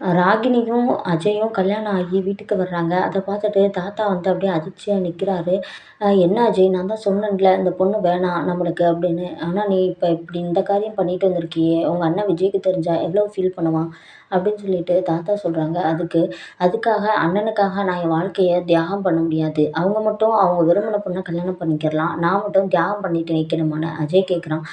ராகினியும் அஜயும் கல்யாணம் ஆகி வீட்டுக்கு வர்றாங்க. அதை பார்த்துட்டு தாத்தா வந்து அப்படியே அதிர்ச்சியாக நிற்கிறாரு என்ன அஜய்? நான் தான் சொன்னேன்ல இந்த பொண்ணு வேணாம் நம்மளுக்கு அப்படின்னு. ஆனால் நீ இப்போ இப்படி இந்த காரியம் பண்ணிட்டு வந்திருக்கியே. உங்கள் அண்ணன் விஜய்க்கு தெரிஞ்சா எவ்வளோ ஃபீல் பண்ணுவான்? அப்படின்னு சொல்லிட்டு தாத்தா சொல்கிறாங்க அதுக்கு அதுக்காக அண்ணனுக்காக நான் என் வாழ்க்கையை தியாகம் பண்ண முடியாது. அவங்க மட்டும் அவங்க விரும்பின பொண்ணை கல்யாணம் பண்ணிக்கிறலாம். நான் மட்டும் தியாகம் பண்ணிட்டு நிற்கணுமான்னு அஜய் கேட்குறான்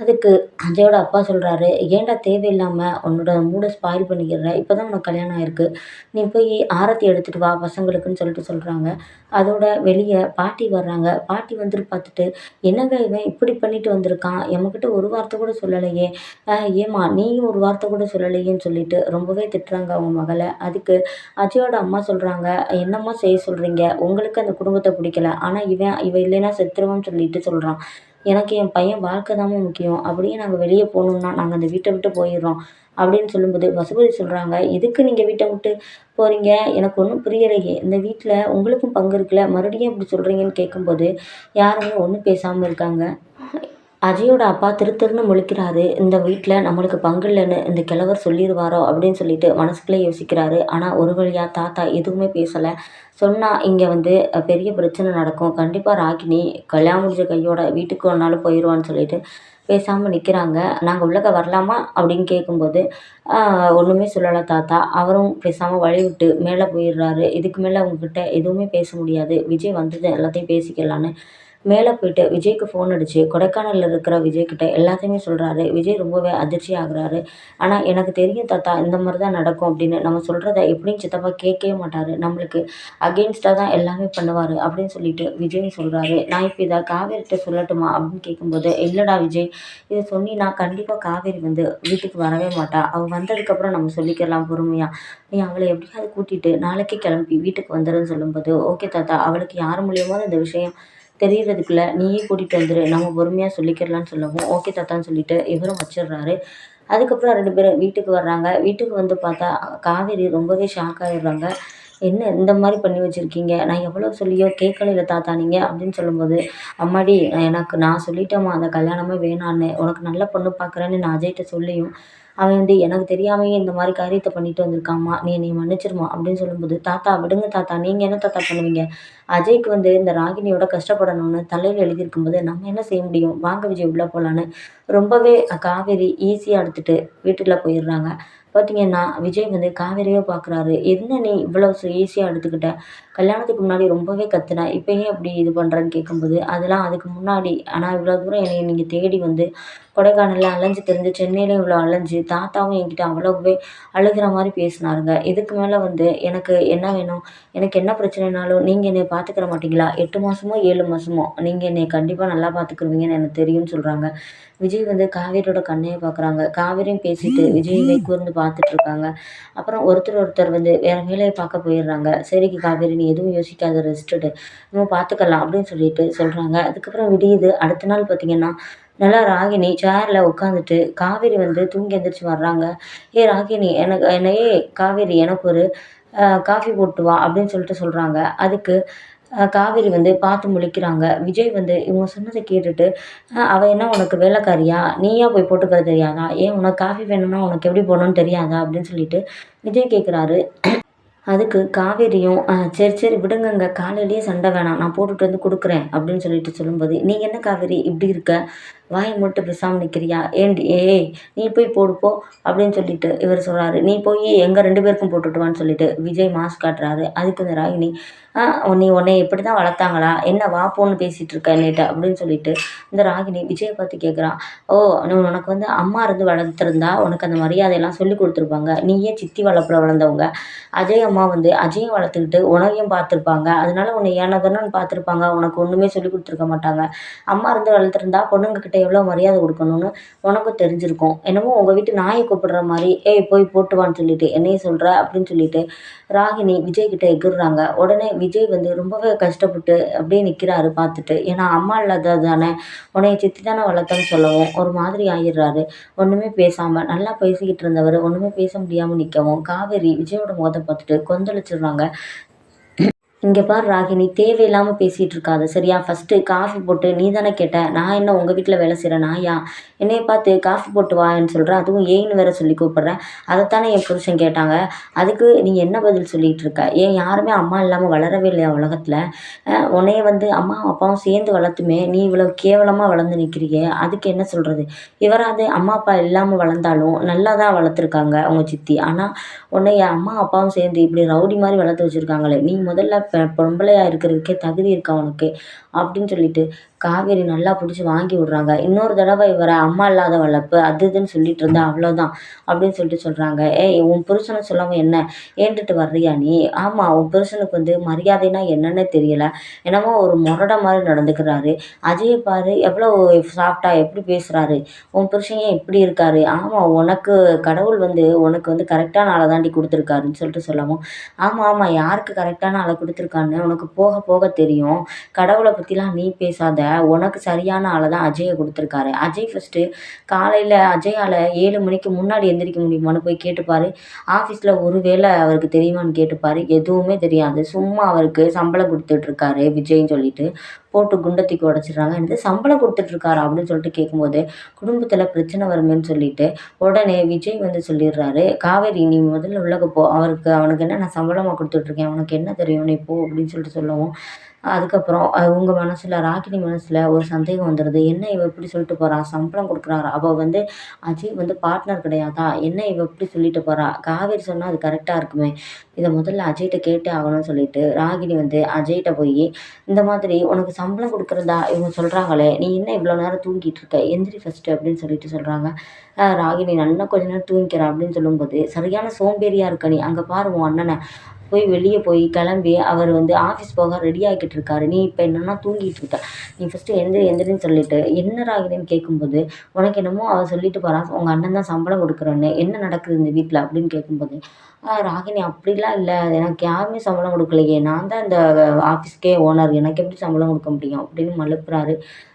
அதுக்கு அஜயோட அப்பா சொல்கிறாரு ஏன்டா தேவையில்லாமல் உன்னோட மூடை ஸ்பாயில் பண்ணிக்கிற? இப்போ தான் உனக்கு கல்யாணம் ஆயிருக்கு. நீ போய் ஆரத்தி எடுத்துகிட்டு வா பசங்களுக்குன்னு சொல்லிட்டு சொல்கிறாங்க அதோட வெளியே பாட்டி வர்றாங்க. பாட்டி வந்துட்டு பார்த்துட்டு என்னங்க இவன் இப்படி பண்ணிட்டு வந்திருக்கான்? எமக்கிட்ட ஒரு வார்த்தை கூட சொல்லலையே. ஏம்மா நீயும் ஒரு வார்த்தை கூட சொல்லலையேன்னு சொல்லிட்டு ரொம்பவே திட்டுறாங்க அவங்க மகளை. அதுக்கு அஜயோட அம்மா சொல்கிறாங்க என்னம்மா செய்ய சொல்கிறீங்க உங்களுக்கு அந்த குடும்பத்தை பிடிக்கல. ஆனால் இவன் இவன் இல்லைன்னா செத்துருவான்னு சொல்லிட்டு சொல்கிறான் எனக்கு என் பையன் வாழ்க்கை தாம்மா முக்கியம். அப்படியே நாங்கள் வெளியே போகணுன்னா நாங்கள் அந்த வீட்டை விட்டு போயிடுறோம். அப்படின்னு சொல்லும்போது பசுபதி சொல்கிறாங்க எதுக்கு நீங்கள் வீட்டை விட்டு போகிறீங்க எனக்கு ஒன்றும் புரியலையே. இந்த வீட்டில் உங்களுக்கும் பங்கு இருக்குல்ல? மறுபடியும் இப்படி சொல்கிறீங்கன்னு கேட்கும்போது யாருமே ஒன்றும் பேசாமல் இருக்காங்க. அஜயோட அப்பா திரு திருன்னு முழிக்கிறாரு. இந்த வீட்டில் நம்மளுக்கு பங்கு இல்லைன்னு இந்த கிழவர் சொல்லிடுவாரோ அப்படின்னு சொல்லிட்டு மனசுக்குள்ளே யோசிக்கிறாரு. ஆனால் ஒரு வழியாக தாத்தா எதுவுமே பேசலை. சொன்னால் இங்கே வந்து பெரிய பிரச்சனை நடக்கும். கண்டிப்பாக ராகினி கல்யாணம் முடிஞ்ச கையோட வீட்டுக்கு ஒரு நாள் போயிடுவான்னு சொல்லிட்டு பேசாமல் நிற்கிறாங்க நாங்கள் உள்ளக்க வரலாமா? அப்படின்னு கேட்கும்போது ஒன்றுமே சொல்லலை தாத்தா. அவரும் பேசாமல் வழி விட்டு மேலே போயிடுறாரு. இதுக்கு மேலே அவங்கக்கிட்ட எதுவுமே பேச முடியாது. விஜய் வந்தது எல்லாத்தையும் பேசிக்கலான்னு மேலே போயிட்டு விஜய்க்கு ஃபோன் அடித்து கொடைக்கானலில் இருக்கிற விஜய்கிட்ட எல்லாத்தையுமே சொல்கிறாரு விஜய் ரொம்பவே அதிர்ச்சி ஆகுறாரு. ஆனால் எனக்கு தெரியும் தாத்தா இந்த மாதிரி தான் நடக்கும் அப்படின்னு. நம்ம சொல்கிறத எப்படியும் சித்தப்பா கேட்கவே மாட்டார். நம்மளுக்கு அகெயின்ஸ்டாக தான் எல்லாமே பண்ணுவார் அப்படின்னு சொல்லிட்டு விஜய் சொல்கிறாரு நான் இப்போ இதை காவேரிட்ட சொல்லட்டுமா அப்படின்னு கேட்கும்போது இல்லைடா விஜய் இதை சொன்னி நான் கண்டிப்பாக காவேரி வந்து வீட்டுக்கு வரவே மாட்டா. அவள் வந்ததுக்கப்புறம் நம்ம சொல்லிக்கலாம் பொறுமையாக நீ அவளை எப்படியாவது கூட்டிகிட்டு நாளைக்கு கிளம்பி வீட்டுக்கு வந்துடுன்னு சொல்லும்போது ஓகே தாத்தா அவளுக்கு யார் மூலியமாக இந்த விஷயம் தெரியறதுக்குள்ள நீயே கூட்டிகிட்டு வந்துரு. நம்ம பொறுமையாக சொல்லிக்கிறலான்னு சொல்லவும். ஓகே தாத்தான்னு சொல்லிட்டு இவரும் வச்சிடுறாரு. அதுக்கப்புறம் ரெண்டு பேரும் வீட்டுக்கு வர்றாங்க. வீட்டுக்கு வந்து பார்த்தா காவேரி ரொம்பவே ஷாக் ஆகிடுறாங்க என்ன இந்த மாதிரி பண்ணி வச்சுருக்கீங்க? நான் எவ்வளோ சொல்லியோ கேட்கலைல தாத்தா நீங்கள் அப்படின்னு சொல்லும்போது அம்மாடி எனக்கு நான் சொல்லிட்டேம்மா அந்த கல்யாணமே வேணான்னு. உனக்கு நல்ல பொண்ணு பார்க்குறேன்னு நான் அஜய்கிட்ட சொல்லியும் அவன் வந்து எனக்கு தெரியாமையே இந்த மாதிரி காரியத்தை பண்ணிட்டு வந்திருக்காம்மா. நீ என்னை மன்னிச்சிருமா? அப்படின்னு சொல்லும்போது தாத்தா விடுங்க தாத்தா. நீங்கள் என்ன தாத்தா பண்ணுவீங்க? அஜய்க்கு வந்து இந்த ராகினியோட கஷ்டப்படணும்னு தலையில் எழுதியிருக்கும்போது நம்ம என்ன செய்ய முடியும்? வாங்க விஜய் உள்ளே போகலான்னு ரொம்பவே காவேரி ஈஸியாக எடுத்துகிட்டு வீட்டுக்குள்ளே போயிடுறாங்க. பார்த்தீங்கன்னா விஜய் வந்து காவேரியை பார்க்குறாரு என்ன நீ இவ்வளோ ஈஸியாக எடுத்துக்கிட்ட? கல்யாணத்துக்கு முன்னாடி ரொம்பவே கத்துன. இப்போ ஏன் அப்படி இது பண்ணுறேன்னு கேட்கும்போது அதெல்லாம் அதுக்கு முன்னாடி. ஆனால் இவ்வளோ தூரம் என்னை நீங்கள் தேடி வந்து கொடைக்கானலில் அலைஞ்சு தெரிஞ்சு சென்னையிலையும் இவ்வளோ அலைஞ்சு தாத்தாவும் என்கிட்ட அவ்வளோவே அழுகிற மாதிரி பேசினாருங்க. இதுக்கு மேலே வந்து எனக்கு என்ன வேணும்? எனக்கு என்ன பிரச்சனைனாலும் நீங்கள் என்னை பார்த்துக்கிற மாட்டீங்களா? எட்டு மாதமோ ஏழு மாதமோ நீங்கள் என்னை கண்டிப்பாக நல்லா பார்த்துக்குருவீங்கன்னு எனக்கு தெரியும்னு சொல்கிறாங்க விஜய் வந்து காவேரியோட கண்ணையை பார்க்குறாங்க காவேரியும் பேசிட்டு விஜயை கூர்ந்து பார்த்துட்ருக்காங்க அப்புறம் ஒருத்தர் ஒருத்தர் வந்து வேறு வேலையை பார்க்க போயிடுறாங்க. சரிக்கு காவேரி நீ எதுவும் யோசிக்காத ரெஸ்ட்டு நம்ம பார்த்துக்கலாம் அப்படின்னு சொல்லிட்டு சொல்கிறாங்க அதுக்கப்புறம் விடியுது. அடுத்த நாள் பார்த்திங்கன்னா நல்லா ராகினி சேரில் உட்காந்துட்டு காவேரி வந்து தூங்கி எந்திரிச்சு வர்றாங்க. ஏ ராகினி எனக்கு என்ன ஏ காவேரி எனக்கு ஒரு காஃபி போட்டு வா அப்படின்னு சொல்லிட்டு சொல்கிறாங்க அதுக்கு காவேரி வந்து பார்த்து முழிக்கிறாங்க. விஜய் வந்து இவங்க சொன்னதை கேட்டுட்டு அவள் என்ன உனக்கு வேலைக்காரியா? நீயா போய் போட்டுக்கிற தெரியாதா? ஏன் உனக்கு காஃபி வேணும்னா உனக்கு எப்படி போடணும்னு தெரியாதா? அப்படின்னு சொல்லிட்டு விஜய் கேட்குறாரு அதுக்கு காவேரியும் சரி சரி விடுங்கங்க. காலையிலேயே சண்டை வேணாம். நான் போட்டுட்டு வந்து கொடுக்குறேன் அப்படின்னு சொல்லிட்டு சொல்லும்போது நீங்கள் என்ன காவேரி இப்படி இருக்க? வாய் மட்டும் பேசாமல் நிற்கிறியா ஏண்டி? ஏய் நீ போய் போடுப்போ அப்படின்னு சொல்லிட்டு இவர் சொல்கிறாரு நீ போய் எங்கள் ரெண்டு பேருக்கும் போட்டுட்டு வான்னு சொல்லிட்டு விஜய் மாஸ்க் காட்டுறாரு. அதுக்கு இந்த ராகினி நீ உன்னை இப்படி தான் வளர்த்தாங்களா? என்ன வா போன்னு பேசிகிட்டு இருக்க என்னிட்ட அப்படின்னு சொல்லிட்டு இந்த ராகினி விஜயை பார்த்து கேட்குறான் ஓ உனக்கு வந்து அம்மா இருந்து வளர்த்துருந்தா உனக்கு அந்த மரியாதையெல்லாம் சொல்லி கொடுத்துருப்பாங்க. நீயே சித்தி வளர்ப்புல வளர்ந்தவங்க. அஜய் அம்மா வந்து அஜயும் வளர்த்துக்கிட்டு உனவையும் பார்த்துருப்பாங்க. அதனால உன்னை ஏனதானு பார்த்துருப்பாங்க. உனக்கு ஒன்றுமே சொல்லி கொடுத்துருக்க மாட்டாங்க. அம்மா இருந்து வளர்த்துருந்தா பொண்ணுங்கக்கிட்ட எவ்வளோ மரியாதை கொடுக்கணும்னு உனக்கும் தெரிஞ்சிருக்கும். என்னமோ உங்கள் வீட்டு நாயை கூப்பிடுற மாதிரி ஏய் போய் போட்டுவான்னு சொல்லிட்டு என்னையும் சொல்கிற அப்படின்னு சொல்லிட்டு ராகினி விஜய் கிட்ட எகிர்றாங்க. உடனே விஜய் வந்து ரொம்பவே கஷ்டப்பட்டு அப்படியே நிற்கிறாரு பார்த்துட்டு. ஏன்னா அம்மா இல்லாதது தானே? உன்னைய சித்தி தானே வளர்த்தன்னு சொல்லவும் ஒரு மாதிரி ஆயிடுறாரு. ஒன்றுமே பேசாமல் நல்லா பேசிக்கிட்டு இருந்தவர் ஒன்றுமே பேச முடியாமல் நிற்கவும் காவேரி விஜயோட முகத்தை பார்த்துட்டு கொந்தளிச்சிடுறாங்க. இங்கே பார் ராகினி தேவையில்லாமல் பேசிகிட்டு இருக்காத சரியா? ஃபஸ்ட்டு காஃபி போட்டு நீ தானே கேட்ட. நான் என்ன உங்கள் வீட்டில் வேலை செய்கிறேன் நாயா? என்னைய பார்த்து காஃபி போட்டு வான்னு சொல்கிறேன் அதுவும் ஏன்னு வேற சொல்லி கூப்பிட்றேன் அதைத்தானே என் புருஷன் கேட்டாங்க. அதுக்கு நீ என்ன பதில் சொல்லிகிட்டு இருக்க ஏன் யாருமே அம்மா இல்லாமல் வளரவே இல்லையா உலகத்தில்? உன்னைய வந்து அம்மாவும் அப்பாவும் சேர்ந்து வளர்த்துமே. நீ இவ்வளோ கேவலமாக வளர்ந்து நிற்கிறியே அதுக்கு என்ன சொல்கிறது இவராது அம்மா அப்பா இல்லாமல் வளர்ந்தாலும் நல்லா தான் வளர்த்துருக்காங்க அவங்க சித்தி. ஆனால் உன்னைய அம்மா அப்பாவும் சேர்ந்து இப்படி ரவுடி மாதிரி வளர்த்து வச்சுருக்காங்களே. நீ முதல்ல பொம்பளையாக பொம்பளையா இருக்கிறதுக்கே தகுதி இருக்கா உனக்கு? அப்படின்னு சொல்லிட்டு காவேரி நல்லா பிடிச்சி வாங்கி விட்றாங்க. இன்னொரு தடவை இவரை அம்மா இல்லாத வளர்ப்பு அது இதுன்னு சொல்லிட்டு இருந்தா அவ்வளோதான் அப்படின்னு சொல்லிட்டு சொல்கிறாங்க ஏய் உன் புருஷனை சொல்லாமல் என்ன? ஏண்டுட்டு வர்றியா நீ? ஆமாம் உன் புருஷனுக்கு வந்து மரியாதைனா என்னன்னே தெரியல. என்னமோ ஒரு முரட மாதிரி நடந்துக்கிறாரு. அஜயை பாரு எவ்வளோ சாஃப்டா எப்படி பேசுகிறாரு உன் புருஷன் ஏன் இப்படி இருக்காரு? ஆமாம் உனக்கு கடவுள் வந்து உனக்கு வந்து கரெக்டான ஆளை தாண்டி கொடுத்துருக்காருன்னு சொல்லிட்டு சொல்லவும். ஆமாம் ஆமாம் யாருக்கு கரெக்டான ஆளை கொடுத்துருக்கான்னு உனக்கு போக போக தெரியும். கடவுளை பற்றிலாம் நீ பேசாத. உனக்கு சரியான ஆளை தான் அஜயை கொடுத்துருக்காரு. அஜய் ஃபஸ்ட்டு காலையில் அஜயால் ஏழு மணிக்கு முன்னாடி எந்திரிக்க முடியுமான்னு போய் கேட்டுப்பார். ஆஃபீஸில் ஒரு வேளை அவருக்கு தெரியுமான்னு கேட்டுப்பார். எதுவுமே தெரியாது. சும்மா அவருக்கு சம்பளம் கொடுத்துட்ருக்காரு விஜய்ன்னு சொல்லிட்டு போட்டு குண்டை உடச்சிடுறாங்க. எனக்கு சம்பளம் கொடுத்துட்ருக்காரு அப்படின்னு சொல்லிட்டு கேட்கும்போது குடும்பத்தில் பிரச்சனை வருமேன்னு சொல்லிட்டு உடனே விஜய் வந்து சொல்லிடுறாரு. காவேரி நீ முதல்ல உள்ளக போ. அவருக்கு அவனுக்கு என்ன நான் சம்பளமாக கொடுத்துட்ருக்கேன். உனக்கு என்ன தெரியும்? நீ போ அப்படின்னு சொல்லிட்டு சொல்லவும் அதுக்கப்புறம் உங்கள் மனசில் ராகினி மனசில் ஒரு சந்தேகம் வந்துடுது என்ன இவ இப்படி சொல்லிட்டு போகிறா சம்பளம் கொடுக்குறாரா? அவள் வந்து அஜய் வந்து பார்ட்னர் கிடையாதா? என்ன இவ இப்படி சொல்லிட்டு போகிறா காவேரி சொன்னால் அது கரெக்டாக இருக்குமே. இதை முதல்ல அஜய்கிட்ட கேட்டே ஆகணும்னு சொல்லிட்டு ராகினி வந்து அஜய்கிட்ட போய் இந்த மாதிரி உனக்கு சம்பளம் கொடுக்குறதா? இவங்க சொல்கிறாங்களே நீ என்ன இவ்வளோ நேரம் தூங்கிட்டு இருக்க? எந்திரி ஃபஸ்ட்டு அப்படின்னு சொல்லிட்டு சொல்கிறாங்க ராகினி நல்லா கொஞ்ச நேரம் தூங்கிக்கிறா அப்படின்னு சொல்லும்போது சரியான சோம்பேறியாக இருக்க நீ. அங்கே பாரு உன் அண்ணனை. போய் வெளியே போய் கிளம்பி அவர் வந்து ஆஃபீஸ் போக ரெடி ஆகிக்கிட்டு இருக்காரு. நீ இப்போ என்னன்னா தூங்கிட்டு இருக்க. நீ ஃபஸ்ட்டு எந்திரி எந்திரின்னு சொல்லிட்டு என்ன ராகினின்னு கேட்கும்போது உனக்கு என்னமோ அவள் சொல்லிட்டு போகிறான் உங்கள் அண்ணன் தான் சம்பளம் கொடுக்குறோன்னு என்ன நடக்குது இந்த வீட்டில் அப்படின்னு கேட்கும்போது ராகினி அப்படிலாம் இல்லை. எனக்கு யாருமே சம்பளம் கொடுக்கலையே. நான் தான் இந்த ஆஃபீஸ்க்கே ஓனர் எனக்கு எப்படி சம்பளம் கொடுக்க முடியும்? அப்படின்னு மழுப்புறாரு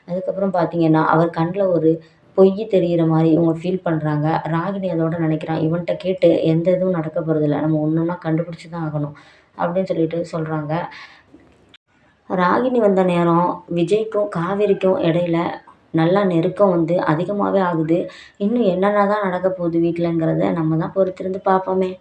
அதுக்கப்புறம் பார்த்தீங்கன்னா அவர் கண்ணில் ஒரு பொய் தெரிகிற மாதிரி இவங்க ஃபீல் பண்ணுறாங்க ராகினி அதோட நினைக்கிறான் இவன்கிட்ட கேட்டு எந்த இதுவும் நடக்க போகிறதில்ல நம்ம ஒன்று ஒன்றா கண்டுபிடிச்சி தான் ஆகணும். அப்படின்னு சொல்லிட்டு சொல்கிறாங்க ராகினி வந்த நேரம் விஜய்க்கும் காவேரிக்கும் இடையில நல்லா நெருக்கம் வந்து அதிகமாகவே ஆகுது. இன்னும் என்னென்ன தான் நடக்க போகுது வீட்டிலங்கிறத நம்ம தான் பொறுத்திருந்து பார்ப்போமே.